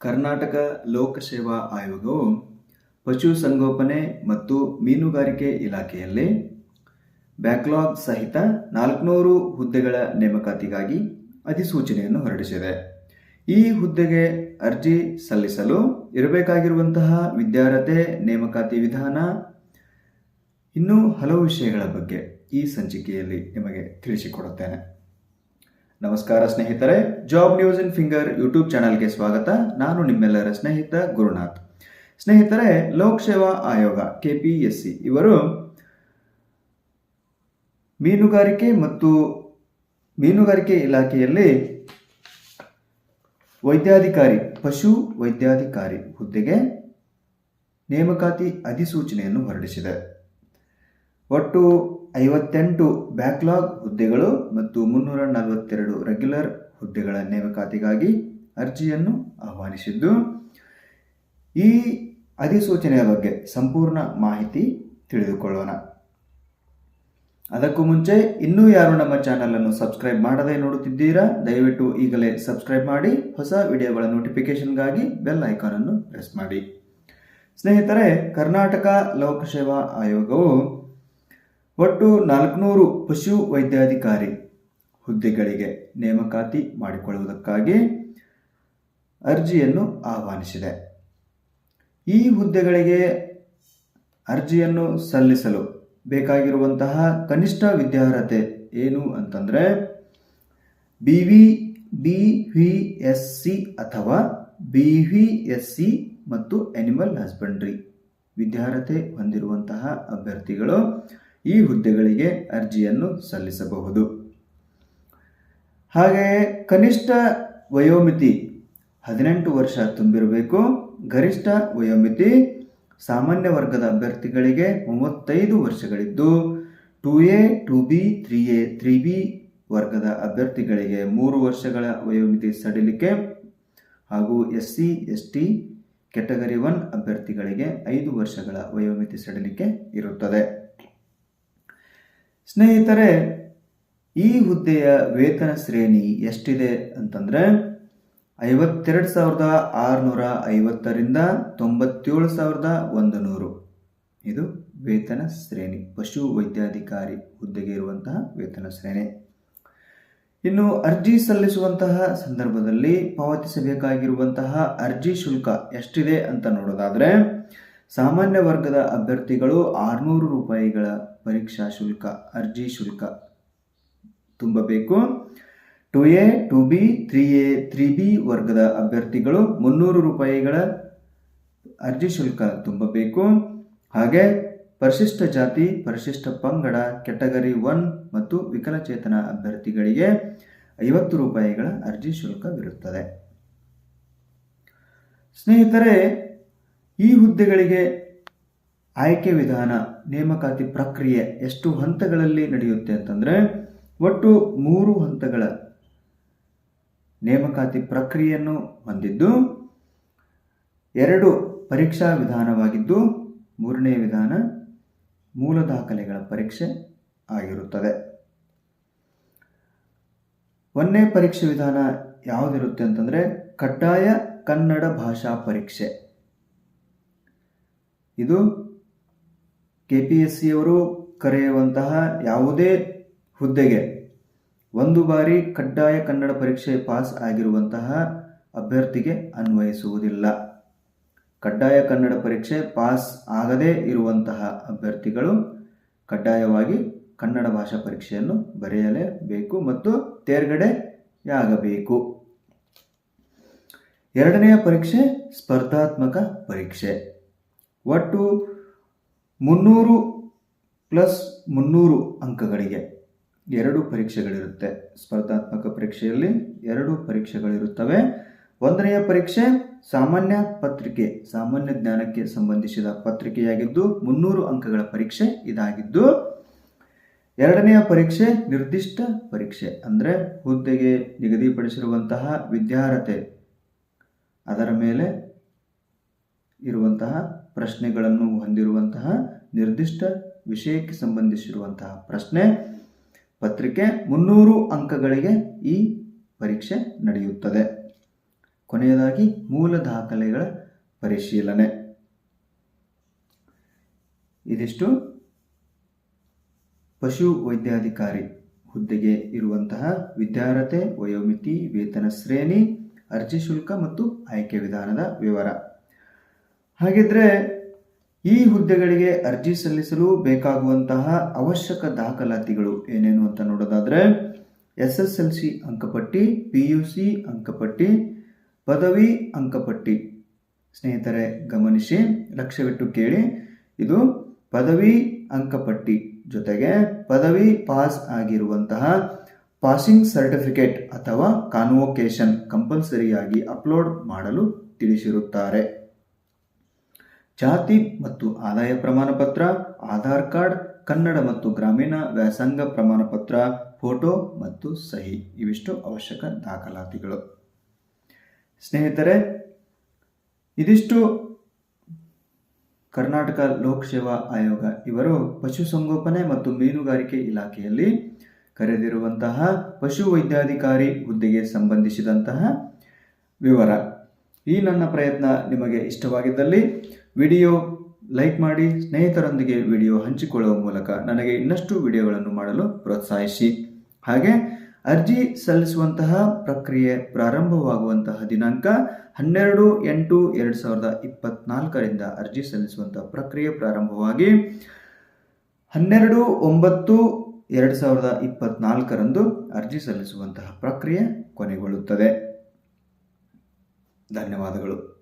ಕರ್ನಾಟಕ ಲೋಕಸೇವಾ ಆಯೋಗವು ಪಶುಸಂಗೋಪನೆ ಮತ್ತು ಮೀನುಗಾರಿಕೆ ಇಲಾಖೆಯಲ್ಲಿ ಬ್ಯಾಕ್ಲಾಗ್ ಸಹಿತ ನಾಲ್ಕುನೂರು ಹುದ್ದೆಗಳ ನೇಮಕಾತಿಗಾಗಿ ಅಧಿಸೂಚನೆಯನ್ನು ಹೊರಡಿಸಿದೆ. ಈ ಹುದ್ದೆಗೆ ಅರ್ಜಿ ಸಲ್ಲಿಸಲು ಇರಬೇಕಾಗಿರುವಂತಹ ವಿದ್ಯಾರ್ಹತೆ, ನೇಮಕಾತಿ ವಿಧಾನ, ಇನ್ನೂ ಹಲವು ವಿಷಯಗಳ ಬಗ್ಗೆ ಈ ಸಂಚಿಕೆಯಲ್ಲಿ ನಿಮಗೆ ತಿಳಿಸಿಕೊಡುತ್ತೇನೆ. ನಮಸ್ಕಾರ ಸ್ನೇಹಿತರೆ job news in finger YouTube ಚಾನಲ್ಗೆ ಸ್ವಾಗತ. ನಾನು ನಿಮ್ಮೆಲ್ಲರ ಸ್ನೇಹಿತ ಗುರುನಾಥ್. ಸ್ನೇಹಿತರೆ, ಲೋಕ್ ಸೇವಾ ಆಯೋಗ ಕೆಪಿಎಸ್ಸಿ ಇವರು ಮೀನುಗಾರಿಕೆ ಮತ್ತು ಮೀನುಗಾರಿಕೆ ಇಲಾಖೆಯಲ್ಲಿ ವೈದ್ಯಾಧಿಕಾರಿ, ಪಶು ವೈದ್ಯಾಧಿಕಾರಿ ಹುದ್ದೆಗೆ ನೇಮಕಾತಿ ಅಧಿಸೂಚನೆಯನ್ನು ಹೊರಡಿಸಿದೆ. ಒಟ್ಟು ಐವತ್ತೆಂಟು ಬ್ಯಾಕ್ಲಾಗ್ ಹುದ್ದೆಗಳು ಮತ್ತು ಮುನ್ನೂರ ನಲವತ್ತೆರಡು ರೆಗ್ಯುಲರ್ ಹುದ್ದೆಗಳ ನೇಮಕಾತಿಗಾಗಿ ಅರ್ಜಿಯನ್ನು ಆಹ್ವಾನಿಸಿದ್ದು. ಈ ಅಧಿಸೂಚನೆಯ ಬಗ್ಗೆ ಸಂಪೂರ್ಣ ಮಾಹಿತಿ ತಿಳಿದುಕೊಳ್ಳೋಣ. ಅದಕ್ಕೂ ಮುಂಚೆ ಇನ್ನೂ ಯಾರು ನಮ್ಮ ಚಾನಲನ್ನು ಸಬ್ಸ್ಕ್ರೈಬ್ ಮಾಡದೆ ನೋಡುತ್ತಿದ್ದೀರಾ, ದಯವಿಟ್ಟು ಈಗಲೇ ಸಬ್ಸ್ಕ್ರೈಬ್ ಮಾಡಿ, ಹೊಸ ವಿಡಿಯೋಗಳ ನೋಟಿಫಿಕೇಷನ್ಗಾಗಿ ಬೆಲ್ ಐಕಾನನ್ನು ಪ್ರೆಸ್ ಮಾಡಿ. ಸ್ನೇಹಿತರೆ, ಕರ್ನಾಟಕ ಲೋಕಸೇವಾ ಆಯೋಗವು ಒಟ್ಟು ನಾಲ್ಕುನೂರು ಪಶು ವೈದ್ಯಾಧಿಕಾರಿ ಹುದ್ದೆಗಳಿಗೆ ನೇಮಕಾತಿ ಮಾಡಿಕೊಳ್ಳುವುದಕ್ಕಾಗಿ ಅರ್ಜಿಯನ್ನು ಆಹ್ವಾನಿಸಿದೆ. ಈ ಹುದ್ದೆಗಳಿಗೆ ಅರ್ಜಿಯನ್ನು ಸಲ್ಲಿಸಲು ಬೇಕಾಗಿರುವಂತಹ ಕನಿಷ್ಠ ವಿದ್ಯಾರ್ಹತೆ ಏನು ಅಂತಂದರೆ B V B V S C ಅಥವಾ ಬಿ ವಿ ಎಸ್ ಸಿ ಮತ್ತು ಅನಿಮಲ್ ಹಸ್ಬೆಂಡ್ರಿ ವಿದ್ಯಾರ್ಹತೆ ಹೊಂದಿರುವಂತಹ ಅಭ್ಯರ್ಥಿಗಳು ಈ ಹುದ್ದೆಗಳಿಗೆ ಅರ್ಜಿಯನ್ನು ಸಲ್ಲಿಸಬಹುದು. ಹಾಗೆಯೇ ಕನಿಷ್ಠ ವಯೋಮಿತಿ ಹದಿನೆಂಟು ವರ್ಷ ತುಂಬಿರಬೇಕು. ಗರಿಷ್ಠ ವಯೋಮಿತಿ ಸಾಮಾನ್ಯ ವರ್ಗದ ಅಭ್ಯರ್ಥಿಗಳಿಗೆ ಮೂವತ್ತೈದು ವರ್ಷಗಳಿದ್ದು, two A, two B, three A, three B ವರ್ಗದ ಅಭ್ಯರ್ಥಿಗಳಿಗೆ ಮೂರು ವರ್ಷಗಳ ವಯೋಮಿತಿ ಸಡಿಲಿಕೆ ಹಾಗೂ S C S T category one ಅಭ್ಯರ್ಥಿಗಳಿಗೆ ಐದು ವರ್ಷಗಳ ವಯೋಮಿತಿ ಸಡಿಲಿಕೆ ಇರುತ್ತದೆ. ಸ್ನೇಹಿತರೆ, ಈ ಹುದ್ದೆಯ ವೇತನ ಶ್ರೇಣಿ ಎಷ್ಟಿದೆ ಅಂತಂದರೆ, ಐವತ್ತೆರಡು ಸಾವಿರದ ಆರುನೂರ ಐವತ್ತರಿಂದ ತೊಂಬತ್ತೇಳು ಸಾವಿರದ ಒಂದು ನೂರು ಇದು ವೇತನ ಶ್ರೇಣಿ, ಪಶು ವೈದ್ಯಾಧಿಕಾರಿ ಹುದ್ದೆಗೆ ಇರುವಂತಹ ವೇತನ ಶ್ರೇಣಿ. ಇನ್ನು ಅರ್ಜಿ ಸಲ್ಲಿಸುವಂತಹ ಸಂದರ್ಭದಲ್ಲಿ ಪಾವತಿಸಬೇಕಾಗಿರುವಂತಹ ಅರ್ಜಿ ಶುಲ್ಕ ಎಷ್ಟಿದೆ ಅಂತ ನೋಡೋದಾದರೆ ಸಾಮಾನ್ಯ ವರ್ಗದ ಅಭ್ಯರ್ಥಿಗಳು ಆರುನೂರು ರೂಪಾಯಿಗಳ ಪರೀಕ್ಷಾ ಶುಲ್ಕ, ಅರ್ಜಿ ಶುಲ್ಕ ತುಂಬಬೇಕು. Two A, two B, three A, three B ವರ್ಗದ ಅಭ್ಯರ್ಥಿಗಳು ಮುನ್ನೂರು ರೂಪಾಯಿಗಳ ಅರ್ಜಿ ಶುಲ್ಕ ತುಂಬಬೇಕು. ಹಾಗೆ ಪರಿಶಿಷ್ಟ ಜಾತಿ, ಪರಿಶಿಷ್ಟ ಪಂಗಡ ಕೆಟಗರಿ ಒನ್ ಮತ್ತು ವಿಕಲಚೇತನ ಅಭ್ಯರ್ಥಿಗಳಿಗೆ ಐವತ್ತು ರೂಪಾಯಿಗಳ ಅರ್ಜಿ ಶುಲ್ಕವಿರುತ್ತದೆ. ಸ್ನೇಹಿತರೆ ಈ ಹುದ್ದೆಗಳಿಗೆ ಆಯ್ಕೆ ವಿಧಾನ, ನೇಮಕಾತಿ ಪ್ರಕ್ರಿಯೆ ಎಷ್ಟು ಹಂತಗಳಲ್ಲಿ ನಡೆಯುತ್ತೆ ಅಂತಂದರೆ, ಒಟ್ಟು ಮೂರು ಹಂತಗಳ ನೇಮಕಾತಿ ಪ್ರಕ್ರಿಯೆಯನ್ನು ಹೊಂದಿದ್ದು, ಎರಡು ಪರೀಕ್ಷಾ ವಿಧಾನವಾಗಿದ್ದು, ಮೂರನೇ ವಿಧಾನ ಮೂಲ ದಾಖಲೆಗಳ ಪರೀಕ್ಷೆ ಆಗಿರುತ್ತದೆ. ಒಂದನೇ ಪರೀಕ್ಷೆ ವಿಧಾನ ಯಾವುದಿರುತ್ತೆ ಅಂತಂದರೆ, ಕಡ್ಡಾಯ ಕನ್ನಡ ಭಾಷಾ ಪರೀಕ್ಷೆ. ಇದು ಕೆ ಪಿ ಎಸ್ ಸಿಯವರು ಕರೆಯುವಂತಹ ಯಾವುದೇ ಹುದ್ದೆಗೆ ಒಂದು ಬಾರಿ ಕಡ್ಡಾಯ ಕನ್ನಡ ಪರೀಕ್ಷೆ ಪಾಸ್ ಆಗಿರುವಂತಹ ಅಭ್ಯರ್ಥಿಗೆ ಅನ್ವಯಿಸುವುದಿಲ್ಲ. ಕಡ್ಡಾಯ ಕನ್ನಡ ಪರೀಕ್ಷೆ ಪಾಸ್ ಆಗದೇ ಇರುವಂತಹ ಅಭ್ಯರ್ಥಿಗಳು ಕಡ್ಡಾಯವಾಗಿ ಕನ್ನಡ ಭಾಷಾ ಪರೀಕ್ಷೆಯನ್ನು ಬರೆಯಲೇಬೇಕು ಮತ್ತು ತೇರ್ಗಡೆಯಾಗಬೇಕು. ಎರಡನೆಯ ಪರೀಕ್ಷೆ ಸ್ಪರ್ಧಾತ್ಮಕ ಪರೀಕ್ಷೆ. ಒಟ್ಟು ಮುನ್ನೂರು ಪ್ಲಸ್ ಮುನ್ನೂರು ಅಂಕಗಳಿಗೆ ಎರಡು ಪರೀಕ್ಷೆಗಳಿರುತ್ತೆ. ಸ್ಪರ್ಧಾತ್ಮಕ ಪರೀಕ್ಷೆಯಲ್ಲಿ ಎರಡು ಪರೀಕ್ಷೆಗಳಿರುತ್ತವೆ. ಒಂದನೆಯ ಪರೀಕ್ಷೆ ಸಾಮಾನ್ಯ ಪತ್ರಿಕೆ, ಸಾಮಾನ್ಯ ಜ್ಞಾನಕ್ಕೆ ಸಂಬಂಧಿಸಿದ ಪತ್ರಿಕೆಯಾಗಿದ್ದು ಮುನ್ನೂರು ಅಂಕಗಳ ಪರೀಕ್ಷೆ ಇದಾಗಿದ್ದು, ಎರಡನೆಯ ಪರೀಕ್ಷೆ ನಿರ್ದಿಷ್ಟ ಪರೀಕ್ಷೆ, ಅಂದರೆ ಹುದ್ದೆಗೆ ನಿಗದಿಪಡಿಸಿರುವಂತಹ ವಿದ್ಯಾರ್ಹತೆ, ಅದರ ಮೇಲೆ ಇರುವಂತಹ ಪ್ರಶ್ನೆಗಳನ್ನು ಹೊಂದಿರುವಂತಹ ನಿರ್ದಿಷ್ಟ ವಿಷಯಕ್ಕೆ ಸಂಬಂಧಿಸಿರುವಂತಹ ಪ್ರಶ್ನೆ. ಪತ್ರಿಕೆ ಮುನ್ನೂರು ಅಂಕಗಳಿಗೆ ಈ ಪರೀಕ್ಷೆ ನಡೆಯುತ್ತದೆ. ಕೊನೆಯದಾಗಿ ಮೂಲ ದಾಖಲೆಗಳ ಪರಿಶೀಲನೆ. ಇದಿಷ್ಟು. ಪಶು ವೈದ್ಯಾಧಿಕಾರಿ ಹುದ್ದೆಗೆ ಇರುವಂತಹ ವಿದ್ಯಾರ್ಹತೆ, ವಯೋಮಿತಿ, ವೇತನ ಶ್ರೇಣಿ, ಅರ್ಜಿ ಶುಲ್ಕ ಮತ್ತು ಆಯ್ಕೆ ವಿಧಾನದ ವಿವರ. ಹಾಗಿದ್ರೆ ಈ ಹುದ್ದೆಗಳಿಗೆ ಅರ್ಜಿ ಸಲ್ಲಿಸಲು ಬೇಕಾಗುವಂತಹ ಅವಶ್ಯಕ ದಾಖಲಾತಿಗಳು ಏನೇನು ಅಂತ ನೋಡೋದಾದ್ರೆ, ಎಸ್ ಎಸ್ ಎಲ್ ಸಿ ಅಂಕಪಟ್ಟಿ, ಪಿ ಯು ಸಿ ಅಂಕಪಟ್ಟಿ, ಪದವಿ ಅಂಕಪಟ್ಟಿ. ಸ್ನೇಹಿತರೆ, ಗಮನಿಸಿ ಲಕ್ಷ್ಯವಿಟ್ಟು ಕೇಳಿ. ಇದು ಪದವಿ ಅಂಕಪಟ್ಟಿ ಜೊತೆಗೆ ಪದವಿ ಪಾಸ್ ಆಗಿರುವಂತಹ ಪಾಸಿಂಗ್ ಸರ್ಟಿಫಿಕೇಟ್ ಅಥವಾ ಕಾನ್ವೊಕೇಶನ್ ಕಂಪಲ್ಸರಿಯಾಗಿ ಅಪ್ಲೋಡ್ ಮಾಡಲು ತಿಳಿಸಿರುತ್ತಾರೆ. ಜಾತಿ ಮತ್ತು ಆದಾಯ ಪ್ರಮಾಣಪತ್ರ ಆಧಾರ್ ಕಾರ್ಡ್, ಕನ್ನಡ ಮತ್ತು ಗ್ರಾಮೀಣ ವ್ಯಾಸಂಗ ಪ್ರಮಾಣಪತ್ರ ಫೋಟೋ ಮತ್ತು ಸಹಿ. ಇವಿಷ್ಟು ಅವಶ್ಯಕ ದಾಖಲಾತಿಗಳು. ಸ್ನೇಹಿತರೆ, ಇದಿಷ್ಟು ಕರ್ನಾಟಕ ಲೋಕ ಸೇವಾ ಆಯೋಗ. ಇವರು ಪಶುಸಂಗೋಪನೆ ಮತ್ತು ಮೀನುಗಾರಿಕೆ ಇಲಾಖೆಯಲ್ಲಿ ಕರೆದಿರುವಂತಹ ಪಶು ವೈದ್ಯಾಧಿಕಾರಿ ಹುದ್ದೆಗೆ ಸಂಬಂಧಿಸಿದಂತಹ ವಿವರ. ಈ ನನ್ನ ಪ್ರಯತ್ನ ನಿಮಗೆ ಇಷ್ಟವಾಗಿದ್ದಲ್ಲಿ ವಿಡಿಯೋ ಲೈಕ್ ಮಾಡಿ ಸ್ನೇಹಿತರೊಂದಿಗೆ ವಿಡಿಯೋ ಹಂಚಿಕೊಳ್ಳುವ ಮೂಲಕ ನನಗೆ ಇನ್ನಷ್ಟು ವಿಡಿಯೋಗಳನ್ನು ಮಾಡಲು ಪ್ರೋತ್ಸಾಹಿಸಿ. ಹಾಗೆ ಅರ್ಜಿ ಸಲ್ಲಿಸುವಂತಹ ಪ್ರಕ್ರಿಯೆ ಪ್ರಾರಂಭವಾಗುವಂತಹ ದಿನಾಂಕ ಹನ್ನೆರಡು ಎಂಟು ಎರಡು ಸಾವಿರದ ಇಪ್ಪತ್ನಾಲ್ಕರಿಂದ ಅರ್ಜಿ ಸಲ್ಲಿಸುವಂತಹ ಪ್ರಕ್ರಿಯೆ ಪ್ರಾರಂಭವಾಗಿ ಹನ್ನೆರಡು ಒಂಬತ್ತು ಎರಡು ಸಾವಿರದ ಇಪ್ಪತ್ನಾಲ್ಕರಂದು ಅರ್ಜಿ ಸಲ್ಲಿಸುವಂತಹ ಪ್ರಕ್ರಿಯೆ ಕೊನೆಗೊಳ್ಳುತ್ತದೆ. ಧನ್ಯವಾದಗಳು.